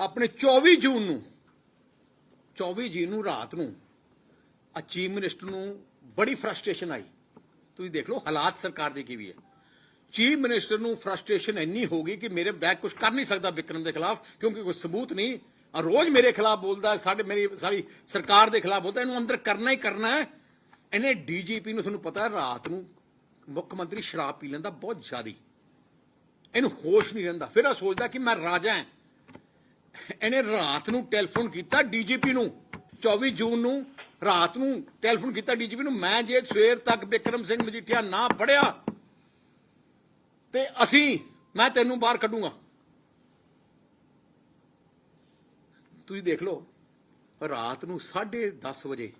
ਆਪਣੇ 24 ਜੂਨ ਨੂੰ 24 ਜੂਨ ਨੂੰ ਰਾਤ ਨੂੰ ਆ ਚੀਫ ਮਿਨਿਸਟਰ ਨੂੰ ਬੜੀ ਫਰਸਟ੍ਰੇਸ਼ਨ ਆਈ। ਤੁਸੀਂ ਦੇਖ ਲਓ ਹਾਲਾਤ ਸਰਕਾਰ ਦੇ ਕੀ ਵੀ ਹੈ ਚੀਫ ਮਿਨਿਸਟਰ ਨੂੰ ਫਰਸਟ੍ਰੇਸ਼ਨ ਇੰਨੀ ਹੋ ਗਈ ਕਿ ਮੇਰੇ ਬੈਕ ਕੁਝ ਕਰ ਨਹੀਂ ਸਕਦਾ ਵਿਕਰਮ ਦੇ ਖਿਲਾਫ, ਕਿਉਂਕਿ ਕੋਈ ਸਬੂਤ ਨਹੀਂ। ਆ ਰੋਜ਼ ਮੇਰੇ ਖਿਲਾਫ ਬੋਲਦਾ, ਸਾਡੇ ਮੇਰੀ ਸਾਰੀ ਸਰਕਾਰ ਦੇ ਖਿਲਾਫ ਬੋਲਦਾ, ਇਹਨੂੰ ਅੰਦਰ ਕਰਨਾ ਹੀ ਕਰਨਾ ਹੈ। ਇਹਨੇ ਡੀਜੀਪੀ ਨੂੰ ਤੁਹਾਨੂੰ ਪਤਾ ਰਾਤ ਨੂੰ ਮੁੱਖ ਮੰਤਰੀ ਸ਼ਰਾਬ ਪੀ ਲੈਂਦਾ ਬਹੁਤ ਜ਼ਿਆਦੀ। ਇਹਨੂੰ ਹੋਸ਼ ਨਹੀਂ ਰਹਿੰਦਾ। ਫਿਰ ਆ ਸੋਚਦਾ ਕਿ ਮੈਂ ਰਾਜਾ ਹਾਂ। ਇਹਨੇ ਰਾਤ ਨੂੰ ਟੈਲੀਫੋਨ ਕੀਤਾ ਡੀਜੀਪੀ ਨੂੰ 24 ਜੂਨ ਨੂੰ ਰਾਤ ਨੂੰ ਟੈਲੀਫੋਨ ਕੀਤਾ ਡੀਜੀਪੀ ਨੂੰ ਮੈਂ ਜੇ ਸਵੇਰ ਤੱਕ ਬਿਕਰਮ ਸਿੰਘ ਮਜੀਠੀਆ ਨਾ ਪੜਿਆ ਤੇ ਅਸੀਂ ਮੈਂ ਤੈਨੂੰ ਬਾਹਰ ਕੱਢੂੰਗਾ। ਤੁਸੀਂ ਦੇਖ ਲਓ ਰਾਤ ਨੂੰ 10:30 ਵਜੇ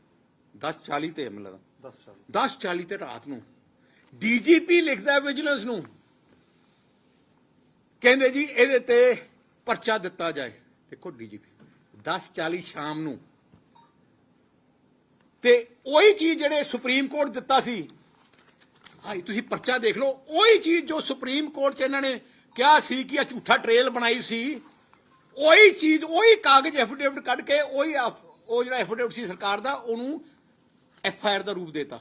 10:40 ਤੇ ਮਿਲਦਾ 10 ਸਾਲ 10:40 ਤੇ ਰਾਤ ਨੂੰ ਡੀਜੀਪੀ ਲਿਖਦਾ ਵਿਜੀਲੈਂਸ ਨੂੰ ਕਹਿੰਦੇ ਜੀ ਇਹਦੇ ਤੇ ਪਰਚਾ ਦਿੱਤਾ ਜਾਏ। ਦੇਖੋ ਡੀਜੀਪੀ 10:40 ਸ਼ਾਮ ਨੂੰ। ਤੇ ਉਹੀ ਚੀਜ਼ ਜਿਹੜੇ ਸੁਪਰੀਮ ਕੋਰਟ ਦਿੱਤਾ ਸੀ ਹਾਈ ਤੁਸੀਂ ਪਰਚਾ ਦੇਖ ਲਓ, ਉਹੀ ਚੀਜ਼ ਜੋ ਸੁਪਰੀਮ ਕੋਰਟ 'ਚ ਇਹਨਾਂ ਨੇ ਕਿਹਾ ਸੀ ਕਿ ਇਹ ਝੂਠਾ ਟ੍ਰੇਲ ਬਣਾਈ ਸੀ, ਉਹੀ ਚੀਜ਼, ਉਹੀ ਕਾਗਜ਼ ਐਫੀਡੇਵਿਟ ਕੱਢ ਕੇ ਉਹੀ ਉਹ ਜਿਹੜਾ ਐਫੀਡੇਵਿਟ ਸੀ ਸਰਕਾਰ ਦਾ, ਉਹਨੂੰ ਐਫ ਆਈ ਆਰ ਦਾ ਰੂਪ ਦੇਤਾ।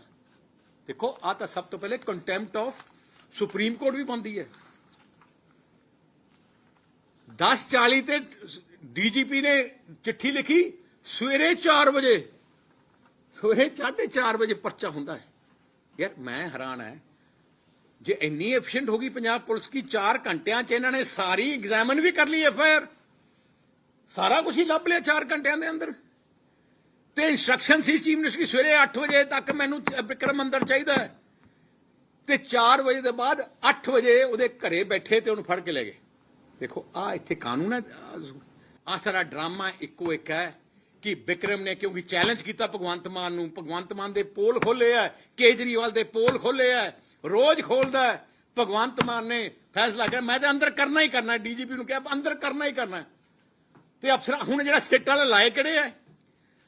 ਦੇਖੋ ਆ ਤਾਂ ਸਭ ਤੋਂ ਪਹਿਲੇ ਕੰਟੈਂਪਟ ਆਫ ਸੁਪਰੀਮ ਕੋਰਟ ਵੀ ਬੰਦੀ ਹੈ। 10:40 ਤੇ ਡੀਜੀਪੀ ਨੇ ਚਿੱਠੀ ਲਿਖੀ, ਸਵੇਰੇ 4 ਵਜੇ। ਸਵੇਰੇ 4:30 ਵਜੇ ਪਰਚਾ ਹੁੰਦਾ ਹੈ। ਯਾਰ, ਮੈਂ ਹੈਰਾਨ ਹੈ। ਜੇ ਇੰਨੀ ਐਫੀਸ਼ੀਐਂਟ ਹੋ ਗਈ ਪੰਜਾਬ ਪੁਲਿਸ ਕੀ 4 ਘੰਟਿਆਂ ਚ ਇਹਨਾਂ ਨੇ ਸਾਰੀ ਐਗਜ਼ਾਮਨ ਵੀ ਕਰ ਲਈ ਐਫ ਆਈ ਆਰ? ਸਾਰਾ ਕੁਝ ਹੀ ਲੱਭ ਲਿਆ 4 ਘੰਟਿਆਂ ਦੇ ਅੰਦਰ। ਤੇ ਇਨਸਟਰਕਸ਼ਨ ਸੀ ਚੀਫ ਮਿਨਿਸਟਰ ਦੀ ਸਵੇਰੇ 8 ਵਜੇ ਤੱਕ ਮੈਨੂੰ ਵਿਕਰਮ ਅੰਦਰ ਚਾਹੀਦਾ ਹੈ। ਤੇ 4 ਵਜੇ ਦੇ ਬਾਅਦ 8 ਵਜੇ ਉਹਦੇ ਘਰੇ ਬੈਠੇ ਤੇ ਉਹਨੂੰ ਫੜ ਕੇ ਲੈ ਗਏ। ਦੇਖੋ ਆ ਇੱਥੇ ਕਾਨੂੰਨ ਹੈ। ਆ ਸਾਰਾ ਡਰਾਮਾ ਇੱਕੋ ਇੱਕ ਹੈ ਕਿ ਵਿਕਰਮ ਨੇ ਕਿਉਂਕਿ ਚੈਲੰਜ ਕੀਤਾ ਭਗਵੰਤ ਮਾਨ ਨੂੰ, ਭਗਵੰਤ ਮਾਨ ਦੇ ਪੋਲ ਖੋਲੇ ਆ, ਕੇਜਰੀਵਾਲ ਦੇ ਪੋਲ ਖੋਲੇ ਆ, ਰੋਜ਼ ਖੋਲਦਾ ਭਗਵੰਤ ਮਾਨ ਨੇ ਫੈਸਲਾ ਕਰਿਆ, ਮੈਂ ਤਾਂ ਅੰਦਰ ਕਰਨਾ ਹੀ ਕਰਨਾ, ਡੀਜੀਪੀ ਨੂੰ ਕਿਹਾ, ਅੰਦਰ ਕਰਨਾ ਹੀ ਕਰਨਾ ਹੈ। ਤੇ ਅਫਸਰ, ਹੁਣ ਜਿਹੜਾ ਸਿੱਟ ਵਾਲਾ ਲਾਏ ਕਿਹੜੇ ਆ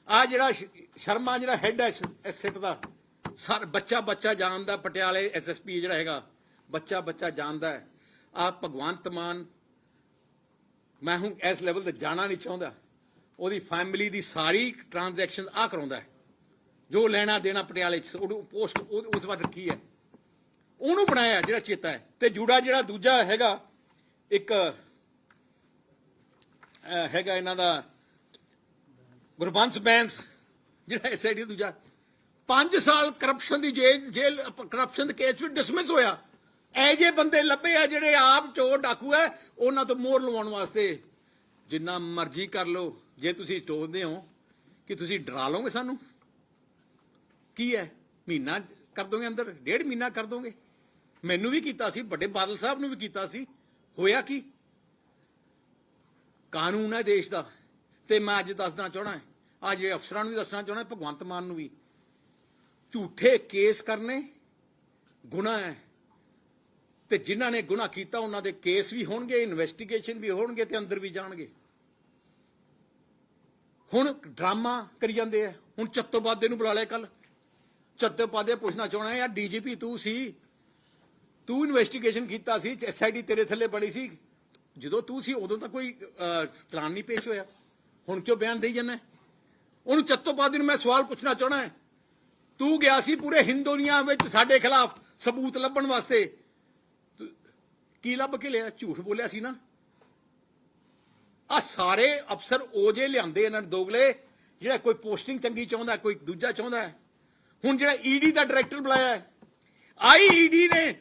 ਆ ਜਿਹੜਾ ਸ਼ਰਮਾ ਜਿਹੜਾ ਹੈੱਡ ਹੈ ਸਿੱਟ ਦਾ, ਸਰ, ਬੱਚਾ ਬੱਚਾ ਜਾਣਦਾ, ਪਟਿਆਲੇ ਐਸਐਸਪੀ ਜਿਹੜਾ ਹੈਗਾ, ਬੱਚਾ ਬੱਚਾ ਜਾਣਦਾ ਹੈ ਆ ਭਗਵੰਤ ਮਾਨ ਮੈਂ ਹੁਣ ਇਸ ਲੈਵਲ ਤੇ ਜਾਣਾ ਨਹੀਂ ਚਾਹੁੰਦਾ। ਉਹਦੀ ਫੈਮਿਲੀ ਦੀ ਸਾਰੀ ਟ੍ਰਾਂਜੈਕਸ਼ਨ ਆ ਕਰਾਉਂਦਾ ਜੋ ਲੈਣਾ ਦੇਣਾ ਪਟਿਆਲੇ ਚ ਉਹ ਪੋਸਟ ਉਸ ਵਾਰ ਰੱਖੀ ਹੈ? ਉਹਨੂੰ ਬਣਾਇਆ ਜਿਹੜਾ ਚੇਤਾ ਹੈ। ਤੇ ਜੂੜਾ ਜਿਹੜਾ ਦੂਜਾ ਹੈਗਾ, ਇੱਕ ਹੈਗਾ ਇਹਨਾਂ ਦਾ ਗੁਰਬੰਸ ਬੈਂਸ, ਜਿਹੜਾ ਐਸਆਈਡੀ ਦੂਜਾ। 5 ਸਾਲ ਕਰਪਸ਼ਨ ਦੀ ਜੇਲ੍ਹ ਜੇਲ੍ਹ ਕਰਪਸ਼ਨ ਦੇ ਕੇਸ ਵਿੱਚ ਡਿਸਮਿਸ ਹੋਇਆ। ਐ ਜੇ ਬੰਦੇ ਲੱਭੇ ਆ ਜਿਹੜੇ ਆਪ ਚੋਰ ਡਾਕੂ ਐ, ਉਹਨਾਂ ਤੋਂ ਮੋਹਰ ਲਵਾਉਣ ਵਾਸਤੇ। ਜਿੰਨਾ ਮਰਜ਼ੀ ਕਰ ਲਓ, ਜੇ ਤੁਸੀਂ ਸੋਚਦੇ ਹੋ ਕਿ ਤੁਸੀਂ ਡਰਾ ਲਓਗੇ ਸਾਨੂੰ, ਕੀ ਹੈ ਮਹੀਨਾ ਕਰ ਦੋਗੇ ਅੰਦਰ? ਡੇਢ ਮਹੀਨਾ ਕਰ ਦੋਗੇ? ਮੈਨੂੰ ਵੀ ਕੀਤਾ ਸੀ, ਵੱਡੇ ਬਾਦਲ ਸਾਹਿਬ ਨੂੰ ਵੀ ਕੀਤਾ ਸੀ। ਹੋਇਆ ਕੀ? ਕਾਨੂੰਨ ਹੈ ਦੇਸ਼ ਦਾ। ਤੇ ਮੈਂ ਅੱਜ ਦੱਸਣਾ ਚਾਹਣਾ ਆ ਜਿਹੜੇ ਅਫਸਰਾਂ ਨੂੰ ਵੀ ਦੱਸਣਾ ਚਾਹਣਾ ਭਗਵੰਤ ਮਾਨ ਨੂੰ ਵੀ। ਝੂਠੇ ਕੇਸ ਕਰਨੇ ਗੁਨਾਹ ਹੈ ਤੇ ਜਿਨ੍ਹਾਂ ਨੇ ਗੁਨਾਹ ਕੀਤਾ, ਉਹਨਾਂ ਦੇ ਕੇਸ ਵੀ ਹੋਣਗੇ ਇਨਵੈਸਟੀਗੇਸ਼ਨ ਵੀ ਹੋਣਗੇ ਤੇ ਅੰਦਰ ਵੀ ਜਾਣਗੇ। ਹੁਣ ਡਰਾਮਾ ਕਰੀ ਜਾਂਦੇ ਆ। ਹੁਣ ਚੱਤੋਪਾਧੇ ਨੂੰ ਬੁਲਾ ਲਿਆ ਕੱਲ ਚੱਤੋਪਾਧੇ ਪੁੱਛਣਾ ਚਾਹਣਾ ਯਾਰ ਡੀਜੀਪੀ ਤੂੰ ਸੀ। ਤੂੰ ਇਨਵੈਸਟੀਗੇਸ਼ਨ ਕੀਤਾ ਸੀ ਐਸਆਈਡੀ ਤੇਰੇ ਥੱਲੇ ਬਣੀ ਸੀ। ਜਦੋਂ ਤੂੰ ਸੀ, ਉਦੋਂ ਤਾਂ ਕੋਈ ਚਲਾਨ ਨਹੀਂ ਪੇਸ਼ ਹੋਇਆ। ਹੁਣ ਕਿਉਂ ਬਿਆਨ ਦੇਈ ਜਾਂਦਾ? ਉਹਨੂੰ ਚੱਤੋਪਾਧੇ ਨੂੰ ਮੈਂ ਸਵਾਲ ਪੁੱਛਣਾ ਚਾਹਣਾ ਤੂੰ ਗਿਆ ਸੀ ਪੂਰੇ ਹਿੰਦੁਨੀਆਂ ਵਿੱਚ ਸਾਡੇ ਖਿਲਾਫ ਸਬੂਤ ਲੱਭਣ ਵਾਸਤੇ। ਕੀ ਲੱਭ ਕੇ ਲਿਆ? ਝੂਠ ਬੋਲਿਆ ਸੀ ਨਾ। ਆ ਸਾਰੇ ਅਫਸਰ ਉਹਜੇ ਲਿਆਂਦੇ ਇਹਨਾਂ ਨੇ ਦੋਗਲੇ, ਜਿਹੜਾ ਕੋਈ ਪੋਸਟਿੰਗ ਚੰਗੀ ਚਾਹੁੰਦਾ, ਕੋਈ ਦੂਜਾ ਚਾਹੁੰਦਾ ਹੁਣ ਜਿਹੜਾ ਈਡੀ ਦਾ ਡਾਇਰੈਕਟਰ ਬੁਲਾਇਆ ਹੈ ਆਈਈਡੀ ਨੇ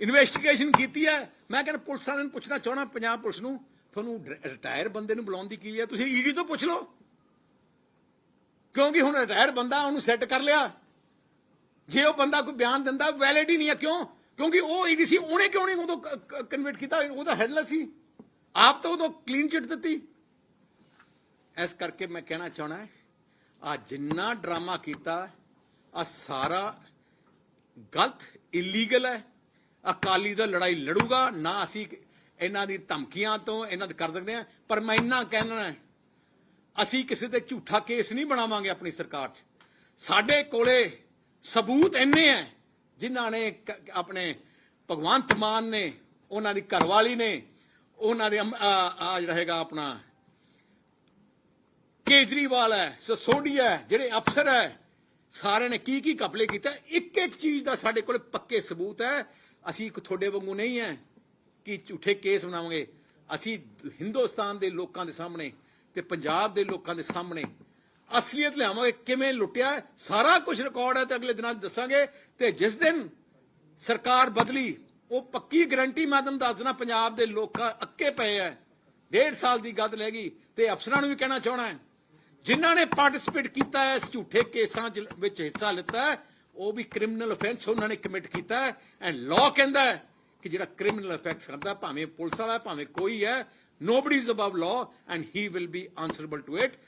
ਇਨਵੈਸਟੀਗੇਸ਼ਨ ਕੀਤੀ ਹੈ। ਮੈਂ ਕਹਿੰਦਾ ਪੁਲਿਸ ਵਾਲਿਆਂ ਨੂੰ ਪੁੱਛਣਾ ਚਾਹਣਾ ਪੰਜਾਬ ਪੁਲਿਸ ਨੂੰ, ਤੁਹਾਨੂੰ ਰਿਟਾਇਰ ਬੰਦੇ ਨੂੰ ਬੁਲਾਉਣ ਦੀ ਕੀ ਹੈ? ਤੁਸੀਂ ਈਡੀ ਤੋਂ ਪੁੱਛ ਲਓ। ਕਿਉਂਕਿ ਹੁਣ ਰਿਟਾਇਰ ਬੰਦਾ ਉਹਨੂੰ ਸੈੱਟ ਕਰ ਲਿਆ। ਜੇ ਉਹ ਬੰਦਾ ਕੋਈ ਬਿਆਨ ਦਿੰਦਾ ਵੈਲਿਡ ਹੀ ਨਹੀਂ ਹੈ, ਕਿਉਂ? ਕਿਉਂਕਿ ਉਹ ਈਡੀ ਸੀ, ਉਹਨੇ ਕਿਉਂ ਨਹੀਂ ਉਦੋਂ ਕਨਵਰਟ ਕੀਤਾ? ਉਹਦਾ ਹੈਡਲੈਸ ਸੀ। ਆਪ ਤਾਂ ਉਦੋਂ ਕਲੀਨ ਚਿੱਟ ਦਿੱਤੀ। ਇਸ ਕਰਕੇ ਮੈਂ ਕਹਿਣਾ ਚਾਹਣਾ ਆ ਜਿੰਨਾ ਡਰਾਮਾ ਕੀਤਾ ਆ ਸਾਰਾ ਗਲਤ ਇਲੀਗਲ ਹੈ। ਅਕਾਲੀ ਦਾ ਲੜਾਈ ਲੜੂਗਾ, ਨਾ ਅਸੀਂ ਇਹਨਾਂ ਦੀ ਧਮਕੀਆਂ ਤੋਂ ਇਹਨਾਂ ਦੇ ਕਰ ਸਕਦੇ ਆ ਪਰ ਮੈਂ ਇੰਨਾ ਕਹਿਣਾ ਅਸੀਂ ਕਿਸੇ ਤੇ ਝੂਠਾ ਕੇਸ ਨਹੀਂ ਬਣਾਵਾਂਗੇ ਆਪਣੀ ਸਰਕਾਰ 'ਚ। ਸਾਡੇ ਕੋਲੇ ਸਬੂਤ ਇੰਨੇ ਹੈ ਜਿਨ੍ਹਾਂ ਨੇ ਆਪਣੇ ਭਗਵੰਤ ਮਾਨ ਨੇ, ਉਹਨਾਂ ਦੀ ਘਰਵਾਲੀ ਨੇ, ਉਹਨਾਂ ਦੇ ਆ ਜਿਹੜਾ ਹੈਗਾ ਆਪਣਾ ਕੇਜਰੀਵਾਲ ਹੈ ਸਸੋਡੀ ਹੈ, ਜਿਹੜੇ ਅਫਸਰ ਹੈ, ਸਾਰਿਆਂ ਨੇ ਕੀ ਕੀ ਕਪਲੇ ਕੀਤਾ? ਇੱਕ ਇੱਕ ਚੀਜ਼ ਦਾ ਸਾਡੇ ਕੋਲ ਪੱਕੇ ਸਬੂਤ ਹੈ। ਅਸੀਂ ਇੱਕ ਤੁਹਾਡੇ ਵਾਂਗੂ ਨਹੀਂ ਹੈ ਕਿ ਝੂਠੇ ਕੇਸ ਬਣਾਵਾਂਗੇ। ਅਸੀਂ ਹਿੰਦੁਸਤਾਨ ਦੇ ਲੋਕਾਂ ਦੇ ਸਾਹਮਣੇ ਤੇ ਪੰਜਾਬ ਦੇ ਲੋਕਾਂ ਦੇ ਸਾਹਮਣੇ ਅਸਲੀਅਤ ਲਿਆਵਾਂਗੇ, ਕਿਵੇਂ ਲੁੱਟਿਆ ਸਾਰਾ ਕੁਝ ਰਿਕਾਰਡ ਹੈ ਤੇ ਅਗਲੇ ਦਿਨਾਂ 'ਚ ਦੱਸਾਂਗੇ। ਤੇ ਜਿਸ ਦਿਨ ਸਰਕਾਰ ਬਦਲੀ, ਉਹ ਪੱਕੀ ਗਰੰਟੀ ਮੈਂ ਤੁਹਾਨੂੰ ਦੱਸ ਦਿੰਦਾ ਪੰਜਾਬ ਦੇ ਲੋਕਾਂ ਅੱਕੇ ਪਏ ਐ ਡੇਢ ਸਾਲ ਦੀ ਗੱਦ ਲੈ ਗਈ, ਤੇ ਅਫਸਰਾਂ ਨੂੰ ਵੀ ਕਹਿਣਾ ਚਾਹਣਾ ਹੈ। ਜਿਨ੍ਹਾਂ ਨੇ ਪਾਰਟਿਸਿਪੇਟ ਕੀਤਾ ਹੈ, ਇਸ ਝੂਠੇ ਕੇਸਾਂ 'ਚ ਵਿੱਚ ਹਿੱਸਾ ਲਿੱਤਾ ਉਹ ਵੀ ਕ੍ਰਿਮੀਨਲ ਅਫੈਂਸ ਉਹਨਾਂ ਨੇ ਕਮਿਟ ਕੀਤਾ ਹੈ। ਐਂਡ ਲਾਅ ਕਹਿੰਦਾ ਹੈ ਕਿ ਜਿਹੜਾ ਕ੍ਰਿਮੀਨਲ ਅਫੈਂਸ ਕਰਦਾ, ਭਾਵੇਂ ਪੁਲਿਸ ਵਾਲਾ ਭਾਵੇਂ ਕੋਈ ਹੈ nobody is above law and he will be answerable to it